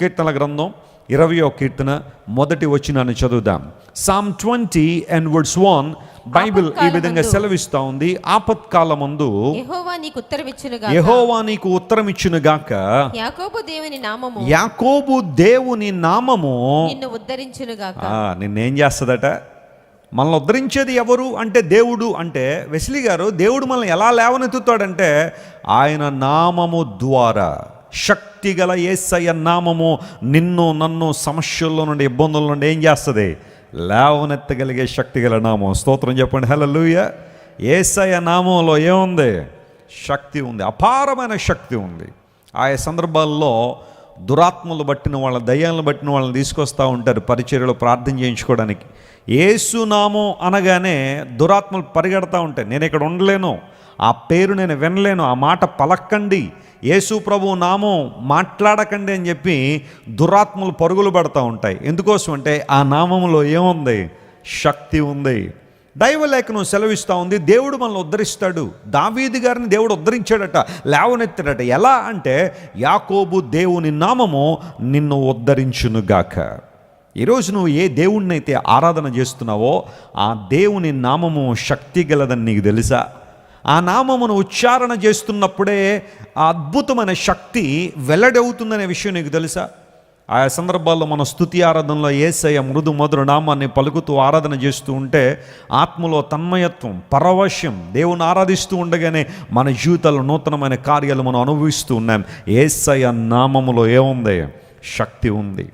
కీర్తన గ్రంథం ఇరవయో కీర్తన మొదటి వచ్చినాన్ని చదువుదాం. Psalm twenty and words one Bible ఈ విధంగా సెలవిస్తా ఉంది. ఆపత్కాలమందు యెహోవా నీకు ఉత్తరమిచ్చునుగా యెహోవా నీకు ఉత్తరం ఇచ్చునుగాక యాకోబు దేవుని నామము. యాకోబు దేవుని నామము. నిన్ను ఉద్ధరించునుగాక. నిన్నేం చేస్తుందట? మనల్ని ఉద్ధరించేది ఎవరు అంటే దేవుడు అంటే వెస్లీ గారు దేవుడు మనల్ని ఎలా లేవనెత్తుతాడంటే ఆయన నామము ద్వారా. శక్తి గల ఏసయ్య నామము నిన్ను నన్ను సమస్యల్లో నుండి ఇబ్బందుల నుండి ఏం చేస్తుంది? లేవనెత్తగలిగే శక్తి గల నామం. స్తోత్రం చెప్పండి. హలో లూయ ఏసయ్య నామంలో ఏముంది? శక్తి ఉంది. అపారమైన శక్తి ఉంది. ఆయా సందర్భాల్లో దురాత్మలు బట్టిన వాళ్ళ దయ్యాలను బట్టిన వాళ్ళని తీసుకొస్తూ ఉంటారు పరిచర్యలో ప్రార్థన చేయించుకోవడానికి. ఏసునామం అనగానే దురాత్మలు పరిగెడతా ఉంటాయి. నేను ఇక్కడ ఉండలేను. ఆ పేరు నేను వినలేను. ఆ మాట పలక్కండి. యేసు ప్రభు నామం మాట్లాడకండి అని చెప్పి దురాత్మలు పరుగులు పడతా ఉంటాయి. ఎందుకోసం అంటే ఆ నామంలో ఏముంది? శక్తి ఉంది. దైవలేఖనం సెలవిస్తూ ఉంది దేవుడు మనల్ని ఉద్ధరిస్తాడు. దావీది గారిని దేవుడు ఉద్ధరించాడట లేవనెత్తాడట. ఎలా అంటే యాకోబు దేవుని నామము నిన్ను ఉద్ధరించునుగాక. ఈరోజు నువ్వు ఏ దేవుణ్ణైతే ఆరాధన చేస్తున్నావో ఆ దేవుని నామము శక్తి గలదని నీకు తెలుసా? ఆ నామమును ఉచ్చారణ చేస్తున్నప్పుడే ఆ అద్భుతమైన శక్తి వెల్లడవుతుందనే విషయం నీకు తెలుసా? ఆయా సందర్భాల్లో మన స్థుతి ఆరాధనలో ఏసయ మృదు మధుర నామాన్ని పలుకుతూ ఆరాధన చేస్తూ ఉంటే ఆత్మలో తన్మయత్వం పరవశ్యం దేవుని ఆరాధిస్తూ ఉండగానే మన జీవితాల్లో నూతనమైన కార్యాలు మనం అనుభవిస్తూ ఉన్నాం. ఏసయ నామములో ఏముంది? శక్తి ఉంది.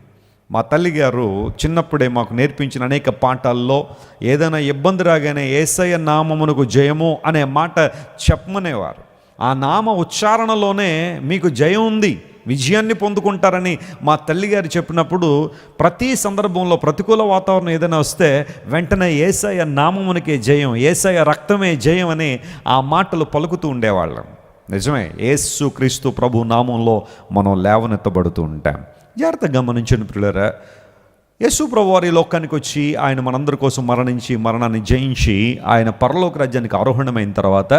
మా తల్లిగారు చిన్నప్పుడే మాకు నేర్పించిన అనేక పాఠాల్లో ఏదైనా ఇబ్బంది రాగానే ఏసయ్య నామమునకు జయము అనే మాట చెప్పమనేవారు. ఆ నామ ఉచ్చారణలోనే మీకు జయం ఉంది విజయాన్ని పొందుకుంటారని మా తల్లిగారు చెప్పినప్పుడు ప్రతి సందర్భంలో ప్రతికూల వాతావరణం ఏదైనా వస్తే వెంటనే ఏసయ్య నామమునికే జయం ఏసయ్య రక్తమే జయం అని ఆ మాటలు పలుకుతూ ఉండేవాళ్ళం. నిజమే ఏసు క్రీస్తు ప్రభు నామంలో మనం లేవనెత్తబడుతూ ఉంటాం. జాగ్రత్తగా గమనించండి పిల్లరా యేసు ప్రభువారి లోకానికి వచ్చి ఆయన మనందరి కోసం మరణించి మరణాన్ని జయించి ఆయన పరలోక రాజ్యానికి ఆరోహణమైన తర్వాత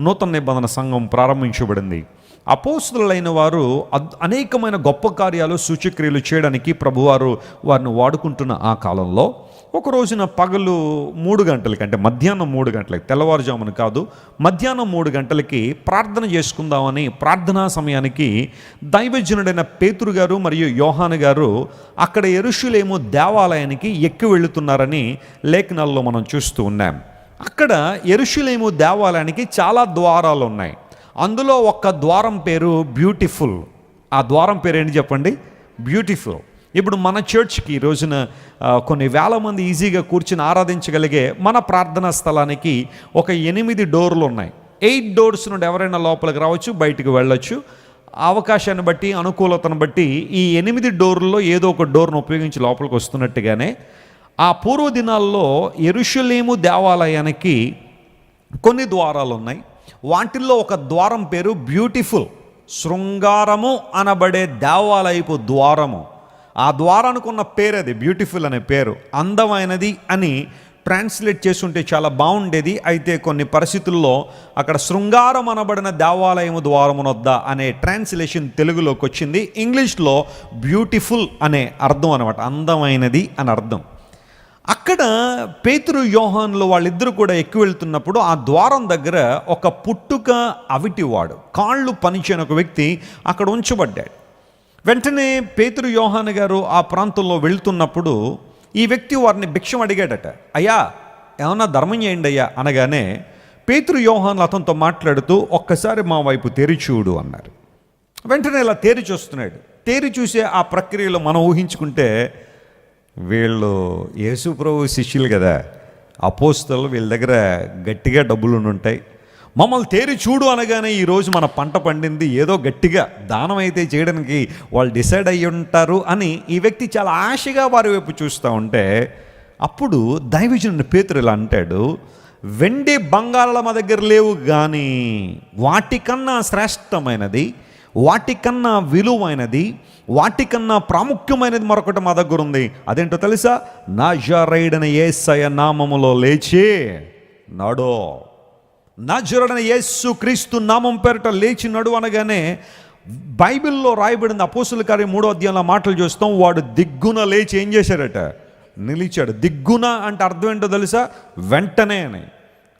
నూతన నిబంధన సంఘం ప్రారంభించబడింది. అపోస్తులైన వారు అనేకమైన గొప్ప కార్యాలు సూచక్రియలు చేయడానికి ప్రభువారు వారిని వాడుకుంటున్న ఆ కాలంలో ఒక రోజున పగలు మూడు గంటలకి అంటే మధ్యాహ్నం మూడు గంటలకి తెల్లవారుజామున కాదు మధ్యాహ్నం మూడు గంటలకి ప్రార్థన చేసుకుందామని ప్రార్థనా సమయానికి దైవజనుడైన పేతురు గారు మరియు యోహాను గారు అక్కడ ఎరుషులేమో దేవాలయానికి ఎక్కి వెళుతున్నారని లేఖనాల్లో మనం చూస్తూ ఉన్నాం. అక్కడ ఎరుషులేము దేవాలయానికి చాలా ద్వారాలు ఉన్నాయి. అందులో ఒక్క ద్వారం పేరు బ్యూటిఫుల్. ఆ ద్వారం పేరు ఏంటి చెప్పండి? బ్యూటిఫుల్. ఇప్పుడు మన చర్చ్కి రోజున కొన్ని వేల మంది ఈజీగా కూర్చుని ఆరాధించగలిగే మన ప్రార్థనా స్థలానికి ఒక ఎనిమిది డోర్లు ఉన్నాయి. ఎయిట్ డోర్స్ నుండి ఎవరైనా లోపలికి రావచ్చు బయటికి వెళ్ళొచ్చు. అవకాశాన్ని బట్టి అనుకూలతను బట్టి ఈ ఎనిమిది డోర్లలో ఏదో ఒక డోర్ను ఉపయోగించి లోపలికి వస్తున్నట్టుగానే ఆ పూర్వ దినాల్లో ఎరుషులేము దేవాలయానికి కొన్ని ద్వారాలు ఉన్నాయి. వాటిల్లో ఒక ద్వారం పేరు బ్యూటిఫుల్ శృంగారము అనబడే దేవాలయపు ద్వారము. ఆ ద్వారానుకున్న పేరు అది బ్యూటిఫుల్ అనే పేరు అందమైనది అని ట్రాన్స్లేట్ చేసుంటే చాలా బాగుండేది. అయితే కొన్ని పరిస్థితుల్లో అక్కడ శృంగారం అనబడిన దేవాలయము ద్వారమునొద్ద అనే ట్రాన్స్లేషన్ తెలుగులోకి వచ్చింది. ఇంగ్లీష్లో బ్యూటిఫుల్ అనే అర్థం అనమాట అందమైనది అని అర్థం. అక్కడ పేతురు యోహాన్లు వాళ్ళిద్దరూ కూడా ఎక్కువ వెళ్తున్నప్పుడు ఆ ద్వారం దగ్గర ఒక పుట్టుక అవిటివాడు కాళ్ళు పనిచేయని ఒక వ్యక్తి అక్కడ ఉంచబడ్డాడు. వెంటనే పేతురు యోహాన్ గారు ఆ ప్రాంతంలో వెళ్తున్నప్పుడు ఈ వ్యక్తి వారిని భిక్షం అడిగాడట. అయ్యా ఏమన్నా ధర్మం చేయండి అయ్యా అనగానే పేతురు యోహాన్లు అతనితో మాట్లాడుతూ ఒక్కసారి మా వైపు తెరిచూడు అన్నారు. వెంటనే ఇలా తేరి చూస్తున్నాడు. తేరి చూసే ఆ ప్రక్రియలో మనం ఊహించుకుంటే వీళ్ళు యేసు ప్రభు శిష్యులు కదా. అపోస్తలు వీళ్ళ దగ్గర గట్టిగా డబ్బులు ఉంటాయి మమ్మల్ని తేరి చూడు అనగానే ఈరోజు మన పంట పండింది. ఏదో గట్టిగా దానం అయితే చేయడానికి వాళ్ళు డిసైడ్ అయ్యి ఉంటారు అని ఈ వ్యక్తి చాలా ఆశగా వారి వైపు చూస్తూ ఉంటే అప్పుడు దైవజనుడు పేతురు ఇలా అంటాడు వెండి బంగాళాల మా దగ్గర లేవు కానీ వాటికన్నా శ్రేష్టమైనది వాటికన్నా విలువైనది వాటికన్నా ప్రాముఖ్యమైనది మరొకటి మా దగ్గర ఉంది. అదేంటో తెలుసా? నాజరైడన ఏసయ నామములో లేచి నడో. నజరుడైన యేసు క్రీస్తు నామం పేరిట లేచి నడు అనగానే బైబిల్లో రాయబడిన అపోసుల కార్యం మూడో అధ్యాయంలో మాటలు చూస్తాం. వాడు దిగ్గున లేచి ఏం చేశాడట నిలిచాడు. దిగ్గున అంటే అర్థం ఏంటో తెలుసా? వెంటనే అని.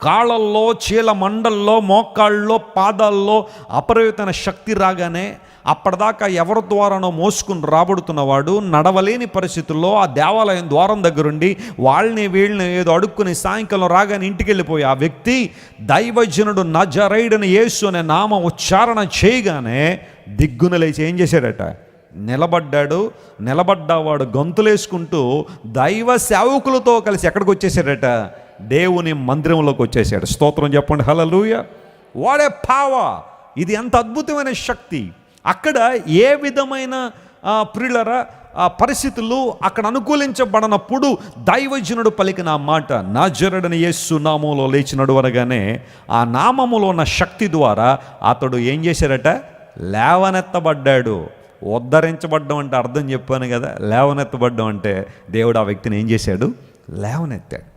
కాళ్ళల్లో చీల మండల్లో మోకాళ్ళలో పాదాల్లో అపరివితన శక్తి రాగానే అప్పటిదాకా ఎవరి ద్వారానో మోసుకుని రాబడుతున్నవాడు నడవలేని పరిస్థితుల్లో ఆ దేవాలయం ద్వారం దగ్గరుండి వాళ్ళని వీళ్ళని ఏదో అడుక్కుని సాయంకాలం రాగానే ఇంటికి వెళ్ళిపోయి ఆ వ్యక్తి దైవజనుడు నజరైడని యేసు అనే నామ ఉచ్చారణ చేయగానే దిగ్గున లేచి ఏం చేశాడట? నిలబడ్డాడు. నిలబడ్డవాడు గొంతులేసుకుంటూ దైవ సేవకులతో కలిసి ఎక్కడికి వచ్చేసాడట దేవుని మందిరంలోకి వచ్చేసాడు. స్తోత్రం చెప్పండి. హలలుయ వాడే పావ ఇది ఎంత అద్భుతమైన శక్తి. అక్కడ ఏ విధమైన ఆ, ప్రియులరా పరిస్థితులు అక్కడ అనుకూలించబడనప్పుడు దైవజనుడు పలికిన ఆ మాట నా జరడని యేసు నామంలో లేచినడు అనగానే ఆ నామములో ఉన్న శక్తి ద్వారా అతడు ఏం చేశాడట లేవనెత్తబడ్డాడు. ఉద్ధరించబడ్డం అంటే అర్థం చెప్పాను కదా. లేవనెత్తబడ్డం అంటే దేవుడు ఆ వ్యక్తిని ఏం చేశాడు? లేవనెత్తాడు.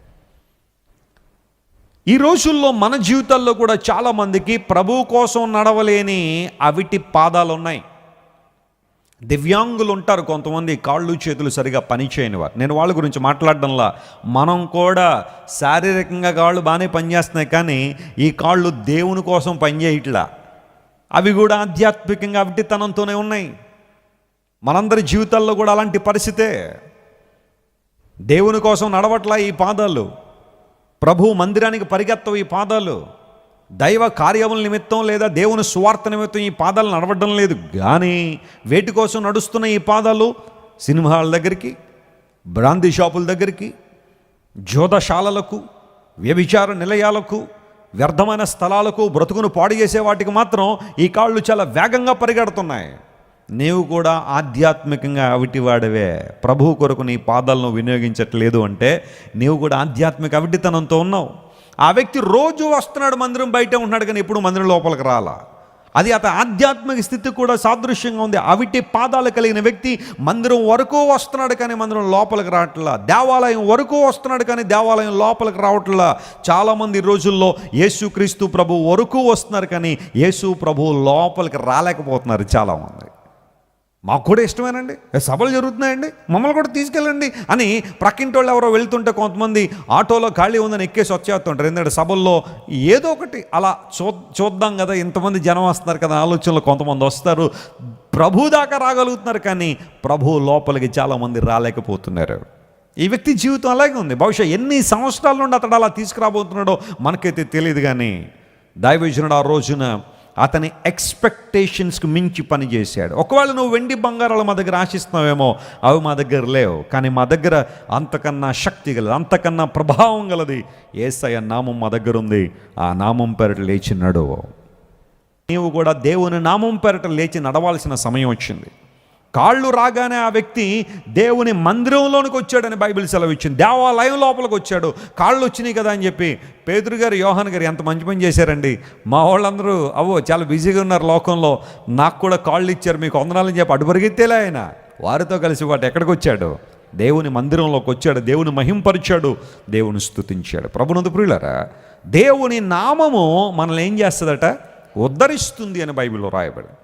ఈ రోజుల్లో మన జీవితాల్లో కూడా చాలామందికి ప్రభు కోసం నడవలేని అవిటి పాదాలు ఉన్నాయి. దివ్యాంగులు ఉంటారు కొంతమంది కాళ్ళు చేతులు సరిగా పనిచేయని వారు. నేను వాళ్ళ గురించి మాట్లాడడంలా మనం కూడా శారీరకంగా కాళ్ళు బాగానే పనిచేస్తున్నాయి కానీ ఈ కాళ్ళు దేవుని కోసం పనిచేయట్లా. అవి కూడా ఆధ్యాత్మికంగా అవిటితనంతోనే ఉన్నాయి. మనందరి జీవితాల్లో కూడా అలాంటి పరిస్థితే. దేవుని కోసం నడవట్లా ఈ పాదాలు? ప్రభు మందిరానికి పరిగెత్తవు ఈ పాదాలు. దైవ కార్యముల నిమిత్తం లేదా దేవుని స్వార్థ నిమిత్తం ఈ పాదాలు నడవడం లేదు. కానీ వేటి కోసం నడుస్తున్న ఈ పాదాలు సినిమా హాల్ దగ్గరికి బ్రాందీ షాపుల దగ్గరికి జోదశాలలకు వ్యభిచార నిలయాలకు వ్యర్థమైన స్థలాలకు బ్రతుకును పాడు చేసే వాటికి మాత్రం ఈ కాళ్ళు చాలా వేగంగా పరిగెడుతున్నాయి. నీవు కూడా ఆధ్యాత్మికంగా అవిటివాడవే. ప్రభు కొరకు నీ పాదాలను వినియోగించట్లేదు అంటే నీవు కూడా ఆధ్యాత్మిక అవిటితనంతో ఉన్నావు. ఆ వ్యక్తి రోజు వస్తున్నాడు మందిరం బయట ఉంటున్నాడు కానీ ఎప్పుడు మందిరం లోపలికి రాలా. అది అతని ఆధ్యాత్మిక స్థితి కూడా సాదృశ్యంగా ఉంది. అవిటి పాదాలు కలిగిన వ్యక్తి మందిరం వరకు వస్తున్నాడు కానీ మందిరం లోపలికి రావట్లా. దేవాలయం వరకు వస్తున్నాడు కానీ దేవాలయం లోపలికి రావట్లా. చాలామంది రోజుల్లో రోజుల్లో యేసుక్రీస్తు ప్రభు వరకు వస్తున్నారు కానీ యేసు ప్రభు లోపలికి రాలేకపోతున్నారు చాలామంది. మాకు కూడా ఇష్టమేనండి. సభలు జరుగుతున్నాయండి. మమ్మల్ని కూడా తీసుకెళ్ళండి అని ప్రక్కింటి వాళ్ళు ఎవరో వెళ్తుంటే కొంతమంది ఆటోలో ఖాళీ ఉందని ఎక్కేసి వచ్చేస్తుంటారు. ఎందుకంటే సభల్లో ఏదో ఒకటి అలా చూ చూద్దాం కదా ఇంతమంది జనం వస్తున్నారు కదా ఆలోచనలు కొంతమంది వస్తారు. ప్రభు దాకా రాగలుగుతున్నారు కానీ ప్రభు లోపలికి చాలామంది రాలేకపోతున్నారు. ఈ వ్యక్తి జీవితం అలాగే ఉంది. బహుశా ఎన్ని సంవత్సరాల నుండి అతడు అలా తీసుకురాబోతున్నాడో మనకైతే తెలియదు కానీ దైవజనుడు ఆ రోజున అతని ఎక్స్పెక్టేషన్స్కి మించి పని చేశాడు. ఒకవేళ నువ్వు వెండి బంగారాలు మా దగ్గర ఆశిస్తున్నావేమో అవి మా దగ్గర లేవు. కానీ మా దగ్గర అంతకన్నా శక్తి గలది అంతకన్నా ప్రభావం గలది ఏసయ్య నామం మా దగ్గర ఉంది. ఆ నామం పేరట లేచి నడువు నీవు కూడా దేవుని నామం పేరట లేచి నడవాల్సిన సమయం వచ్చింది. కాళ్ళు రాగానే ఆ వ్యక్తి దేవుని మందిరంలోనికి వచ్చాడని బైబిల్ సెలవు ఇచ్చింది దేవాలయం లోపలికి వచ్చాడు. కాళ్ళు వచ్చినాయి కదా అని చెప్పి పేదరు గారు యోహాన్ గారు ఎంత మంచి పని చేశారండి. మా వాళ్ళందరూ అవో చాలా బిజీగా ఉన్నారు లోకంలో. నాకు కూడా కాళ్ళు ఇచ్చారు మీకు వందనాలని చెప్పి అడుపరిగెత్తేలే ఆయన. వారితో కలిసి వాటి ఎక్కడికి వచ్చాడు? దేవుని మందిరంలోకి వచ్చాడు. దేవుని మహింపరిచాడు. దేవుని స్తుతించాడు. ప్రభునందు ప్రియులరా దేవుని నామము మనల్ని ఏం చేస్తుందట? ఉద్ధరిస్తుంది అని బైబిల్లో రాయబడింది.